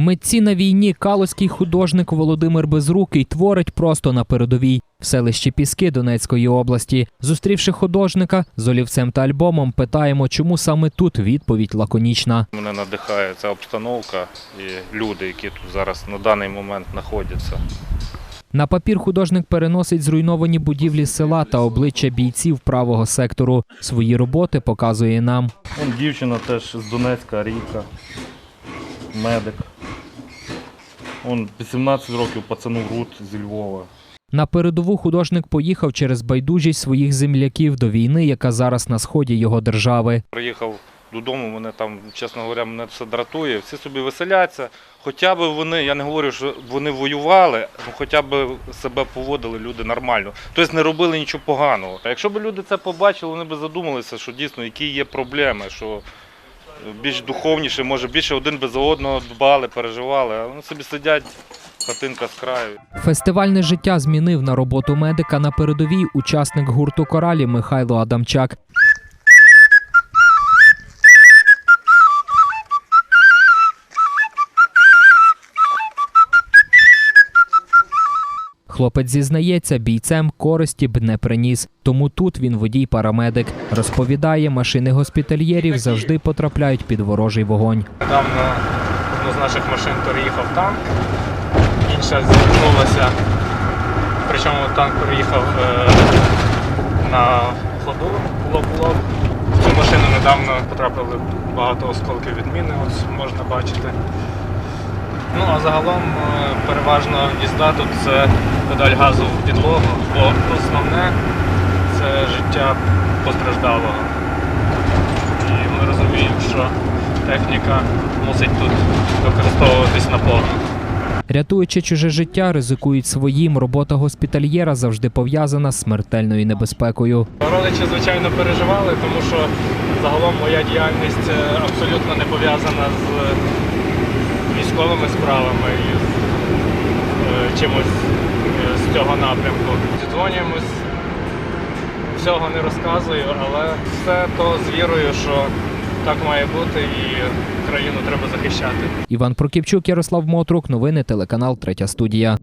Митці на війні калузький художник Володимир Безрукий творить просто на передовій в селищі Піски Донецької області. Зустрівши художника з олівцем та альбомом, питаємо, чому саме тут відповідь лаконічна. Мене надихає ця обстановка і люди, які тут зараз на даний момент знаходяться. На папір художник переносить зруйновані будівлі села та обличчя бійців правого сектору. Свої роботи показує нам. Вон дівчина теж з Донецька, Ріка, медик. Он 18 років пацану Рут зі Львова. На передову художник поїхав через байдужість своїх земляків до війни, яка зараз на сході його держави. Приїхав додому, мене там, чесно говоря, мене все дратує. Всі собі веселяться. Хоча б вони, я не говорю, що вони воювали, ну хоча б себе поводили люди нормально. Тобто не робили нічого поганого. А якщо б люди це побачили, вони б задумалися, що дійсно які є проблеми, що більш духовніше, може більше один без одного дбали, переживали, а вони собі сидять, хатинка з краю. Фестивальне життя змінив на роботу медика на передовій учасник гурту Коралі Михайло Адамчак. Хлопець зізнається, бійцем користі б не приніс. Тому тут він водій-парамедик. Розповідає, машини госпітальєрів завжди потрапляють під ворожий вогонь. Недавно одну з наших машин переїхав танк, інша зіткнулася. Причому танк переїхав е, на ходу лоб лоб. В цю машину недавно потрапили багато осколків від міни, ось можна бачити. Ну а загалом е, переважно їзда тут це педаль газу в підлогу, бо основне це життя постраждалого. І ми розуміємо, що техніка мусить тут використовуватись наповну. Рятуючи чуже життя, ризикують своїм. Робота госпітальєра завжди пов'язана з смертельною небезпекою. Родичі, звичайно, переживали, тому що загалом моя діяльність е, абсолютно не пов'язана з військовими справами і з е, чимось е, з цього напрямку. Зідзвонюємось, всього не розказую, але все то з вірою, що так має бути і країну треба захищати. Іван Прокіпчук, Ярослав Мотрук. Новини телеканал Третя студія.